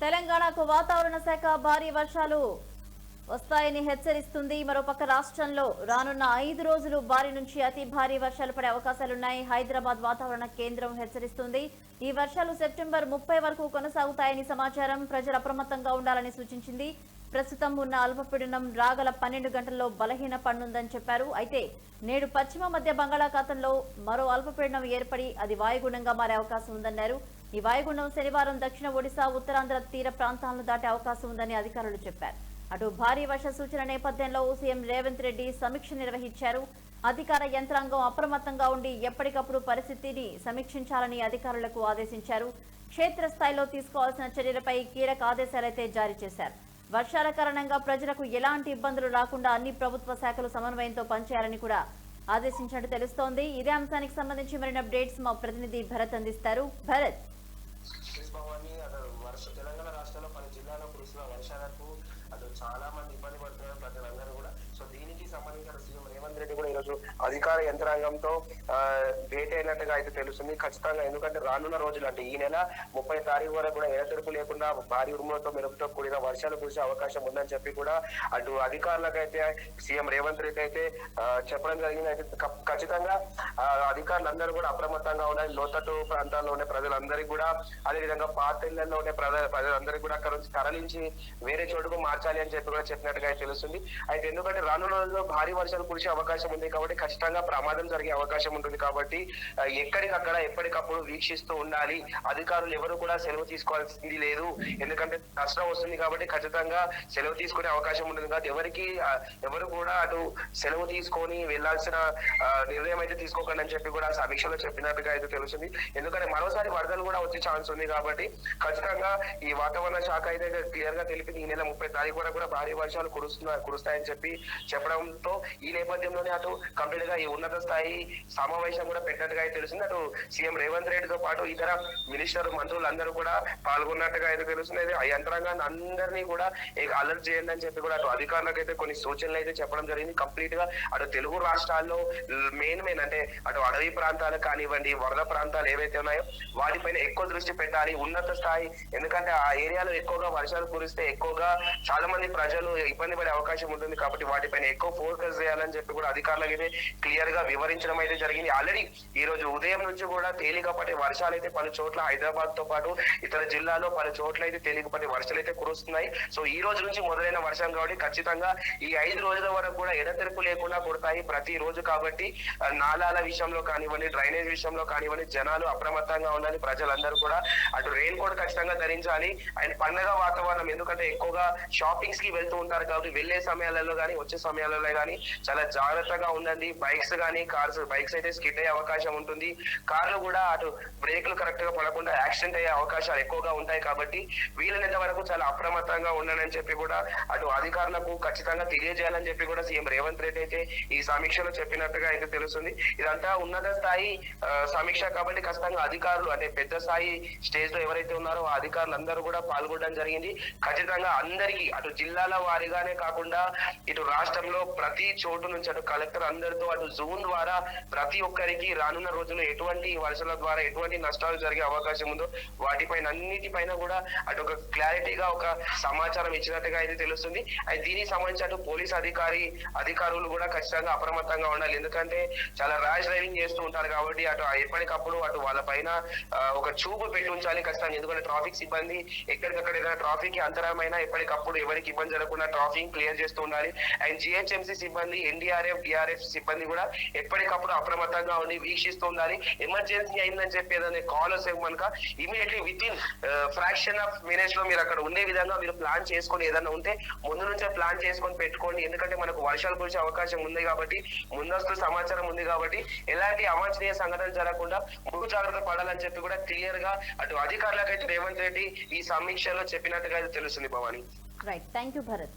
తెలంగాణకు వాతావరణ శాఖ భారీ వర్షాలు వస్తాయని హెచ్చరిస్తుంది. మరోపక్క రాష్ట్రంలో రానున్న ఐదు రోజులు భారీ నుంచి అతి భారీ వర్షాలు పడే అవకాశాలున్నాయి. హైదరాబాద్ వాతావరణ కేంద్రం హెచ్చరిస్తుంది. ఈ వర్షాలు సెప్టెంబర్ ముప్పై వరకు కొనసాగుతాయని సమాచారం ప్రజలు అప్రమత్తంగా ఉండాలని సూచించింది. ప్రస్తుతం ఉన్న అల్పపీడనం రాగల పన్నెండు గంటల్లో బలహీన పనుందని చెప్పారు. అయితే నేడు పశ్చిమ మధ్య బంగాళాఖాతంలో మరో అల్పపీడనం ఏర్పడి అది వాయుగుణంగా మారే అవకాశం ఉందన్నారు. ఈ వాయుగుండం శనివారం దక్షిణ ఒడిశా ఉత్తరాంధ్ర తీర ప్రాంతాలను దాటే అవకాశం ఉందని అధికారులు చెప్పారు. అటు భారీ వర్ష సూచన నేపథ్యంలో సీఎం రేవంత్ రెడ్డి సమీక్ష నిర్వహించారు. అధికార యంత్రాంగం అప్రమత్తంగా ఉండి ఎప్పటికప్పుడు పరిస్థితిని సమీక్షించాలని అధికారులకు ఆదేశించారు. క్షేత్రస్థాయిలో తీసుకోవాల్సిన చర్యలపై కీలక ఆదేశాలైతే జారీ చేశారు. వర్షాల కారణంగా ప్రజలకు ఎలాంటి ఇబ్బందులు రాకుండా అన్ని ప్రభుత్వ శాఖలు సమన్వయంతో పనిచేయాలని కూడా ఆదేశించినట్టు తెలుస్తోంది. ఇదే అంశానికి సంబంధించి మరిన్ని అప్డేట్స్ మా ప్రతినిధి భరత్ అందిస్తారు. భరత్! శ్రీ అతను వర్ష తెలంగాణ రాష్ట్రంలో పలు జిల్లాలో కురుస్తున్న వర్షాలకు అతను చాలా మంది ఇబ్బంది పడుతున్నారు ప్రజలందరూ కూడా. సో దీనికి సంబంధించిన సీఎం రేవంత్ రెడ్డి కూడా ఈరోజు అధికార యంత్రాంగంతో భేటీ అయినట్టుగా అయితే తెలుస్తుంది. ఖచ్చితంగా ఎందుకంటే రానున్న రోజులు అంటే ఈ నెల ముప్పై తారీఖు వరకు కూడా ఎడతెరుపు లేకుండా భారీ ఉరుములతో మెరుపుతో కూడిన వర్షాలు కురిసే అవకాశం ఉందని చెప్పి కూడా అటు అధికారులకైతే సీఎం రేవంత్ రెడ్డి అయితే చెప్పడం జరిగింది. అయితే ఖచ్చితంగా అధికారులందరూ కూడా అప్రమత్తంగా ఉండాలి. లోతట్టు ప్రాంతాల్లో ఉండే ప్రజలందరికీ కూడా అదేవిధంగా పాత ఇళ్ళలో ఉండే ప్రజ ప్రజలందరికీ కూడా అక్కడ నుంచి తరలించి వేరే చోటుకు మార్చాలి అని చెప్పి కూడా చెప్పినట్టుగా అయితే తెలుస్తుంది. అయితే ఎందుకంటే రానున్న రోజుల్లో భారీ వర్షాలు కురిసే అవకాశం ఉంది కాబట్టి ఖచ్చితంగా ప్రమాదం జరిగే అవకాశం ఉంటుంది కాబట్టి ఎక్కడికక్కడ ఎప్పటికప్పుడు వీక్షిస్తూ ఉండాలి. అధికారులు ఎవరు కూడా సెలవు తీసుకోవాల్సింది లేదు. ఎందుకంటే నష్టం వస్తుంది కాబట్టి ఖచ్చితంగా సెలవు తీసుకునే అవకాశం ఉంటుంది. కాబట్టి ఎవరికి ఎవరు కూడా అటు సెలవు తీసుకొని వెళ్ళాల్సిన నిర్ణయం అయితే తీసుకోకండి అని చెప్పి కూడా సమీక్షలో చెప్పినట్టుగా అయితే తెలుస్తుంది. ఎందుకంటే మరోసారి వరదలు కూడా వచ్చే ఛాన్స్ ఉంది కాబట్టి ఖచ్చితంగా ఈ వాతావరణ శాఖ అయితే క్లియర్గా తెలిపింది. ఈ నెల ముప్పై తారీఖు వరకు కూడా భారీ వర్షాలు కురుస్తున్నా కురుస్తాయని చెప్పి చెప్పడంతో ఈ నేపథ్యంలోనే అటు కంప్లీట్గా ఈ ఉన్నత స్థాయి సమావేశం కూడా పెట్టినట్టుగా అయితే తెలిసింది. అటు సీఎం రేవంత్ రెడ్డితో పాటు ఇతర మినిస్టర్ మంత్రులందరూ కూడా పాల్గొన్నట్టుగా అయితే తెలుస్తుంది ఆ యంత్రాంగాన్ని అందరినీ కూడా అలర్ట్ చేయండి అని చెప్పి కూడా అటు అధికారులకు అయితే కొన్ని సూచనలు అయితే చెప్పడం జరిగింది. కంప్లీట్గా అటు తెలుగు రాష్ట్రాల్లో మెయిన్ మెయిన్ అంటే అటు అడవి ప్రాంతాలు కానివ్వండి వరద ప్రాంతాలు ఏవైతే ఉన్నాయో వాటిపైన ఎక్కువ దృష్టి పెట్టాలి. ఉన్నత స్థాయి ఎందుకంటే ఆ ఏరియాలో ఎక్కువగా వర్షాలు కురిస్తే ఎక్కువగా చాలా మంది ప్రజలు ఇబ్బంది పడే అవకాశం ఉంటుంది కాబట్టి వాటిపైన ఎక్కువ ఫోకస్ చేయాలని చెప్పి కూడా అధికారులకు అయితే క్లియర్గా వివరించడం అయితే జరిగింది. ఆల్రెడీ ఈ రోజు ఉదయం నుంచి కూడా తేలికపాటి వర్షాలు అయితే పలు చోట్ల హైదరాబాద్తో పాటు ఇతర జిల్లాలో పలు చోట్ల అయితే తేలికపాటి వర్షాలు అయితే కురుస్తున్నాయి. సో ఈ రోజు నుంచి మొదలైన వర్షం కాబట్టి ఖచ్చితంగా ఈ ఐదు రోజుల వరకు కూడా ఎడతెరుపు లేకుండా కుడతాయి ప్రతి రోజు కాబట్టి నాలాల విషయంలో కానివ్వండి డ్రైనేజ్ విషయంలో కానివ్వండి జనాలు అప్రమత్తంగా ఉండాలి. ప్రజలందరూ కూడా అటు రెయిన్ కోట్ ఖచ్చితంగా ధరించాలి. అండ్ పండగ వాతావరణం ఎందుకంటే ఎక్కువగా షాపింగ్స్కి వెళ్తూ ఉంటారు కాబట్టి వెళ్ళే సమయాలలో కానీ వచ్చే సమయాలలో కానీ చాలా జాగ్రత్తగా ఉండండి. బైక్స్ కానీ కార్స్ బైక్స్ అయితే స్కిడ్ అయ్యే అవకాశం ఉంటుంది. కార్లు కూడా అటు బ్రేక్లు కరెక్ట్గా పడకుండా యాక్సిడెంట్ అయ్యే అవకాశాలు ఎక్కువగా ఉంటాయి కాబట్టి వీలైనంత వరకు చాలా అప్రమత్తంగా ఉండండి అని చెప్పి కూడా అటు అధికారులకు ఖచ్చితంగా తెలియజేయాలని చెప్పి కూడా సీఎం రేవంత్ రెడ్డి అయితే ఈ సమీక్షలో చెప్పినట్టుగా అయితే తెలుస్తుంది. ఇదంతా ఉన్నత స్థాయి సమీక్ష కాబట్టి ఖచ్చితంగా అధికారులు అంటే పెద్ద స్థాయి స్టేజ్లో ఎవరైతే ఉన్నారో ఆ అధికారులు అందరూ కూడా పాల్గొనడం జరిగింది. ఖచ్చితంగా అందరికీ అటు జిల్లాల వారిగానే కాకుండా ఇటు రాష్ట్రంలో ప్రతి చోటు నుంచి అటు కలెక్టర్ అందరితో అటు జూన్ ద్వారా ప్రతి ఒక్కరికి రానున్న రోజుల్లో ఎటువంటి వర్షాల ద్వారా ఎటువంటి నష్టాలు జరిగే అవకాశం ఉందో వాటిపైన అన్నిటిపైన కూడా అటు ఒక క్లారిటీగా ఒక సమాచారం ఇచ్చినట్టుగా అయితే తెలుస్తుంది. అయితే దీనికి సంబంధించి అటు పోలీస్ అధికారి అధికారులు కూడా ఖచ్చితంగా అప్రమత్తంగా ఉండాలి. ఎందుకంటే చాలా ర్యాష్ డ్రైవింగ్ చేస్తూ ఉంటారు కాబట్టి అటు ఎప్పటికప్పుడు అటు వాళ్ళ పైన ఒక చూపు పెట్టి ఉంచాలి ఖచ్చితంగా. ఎందుకంటే ట్రాఫిక్ సిబ్బంది ఎక్కడికక్కడ ఏదైనా ట్రాఫిక్కి అంతరమైన ఎప్పటికప్పుడు ఎవరికి ఇబ్బంది జరగకుండా ట్రాఫిక్ క్లియర్ చేస్తూ ఉండాలి. అండ్ జిహెచ్ఎంసీ సిబ్బంది ఎన్డీఆర్ఎఫ్ డిఆర్ఎఫ్ సిబ్బంది కూడా ఎప్పటికప్పుడు అప్రమత్తంగా ఉండి వీక్షిస్తూ ఉండాలి ఎమర్జెన్సీ అయిందని చెప్పి ఏదైనా కాల్ వస్తే కనుక immediately with in fraction of మినిట్స్లో మీరు అక్కడ ఉండే విధంగా మీరు ప్లాన్ చేసుకొని ఏదైనా ఉంటే ముందు నుంచే ప్లాన్ చేసుకొని పెట్టుకోండి. ఎందుకంటే మనకు వర్షాలు కురిసే అవకాశం ఉంది కాబట్టి ముందస్తు సమాచారం ఉంది కాబట్టి ఎలాంటి అవాంఛనీయ సంఘటన జరగకుండా ముందు జాగ్రత్త పడాలని చెప్పి కూడా క్లియర్గా అటు అధికారులకైతే రేవంత్ రెడ్డి ఈ సమీక్షలో చెప్పినట్టుగా అయితే తెలుస్తుంది Bhavani. Right thank you Bharat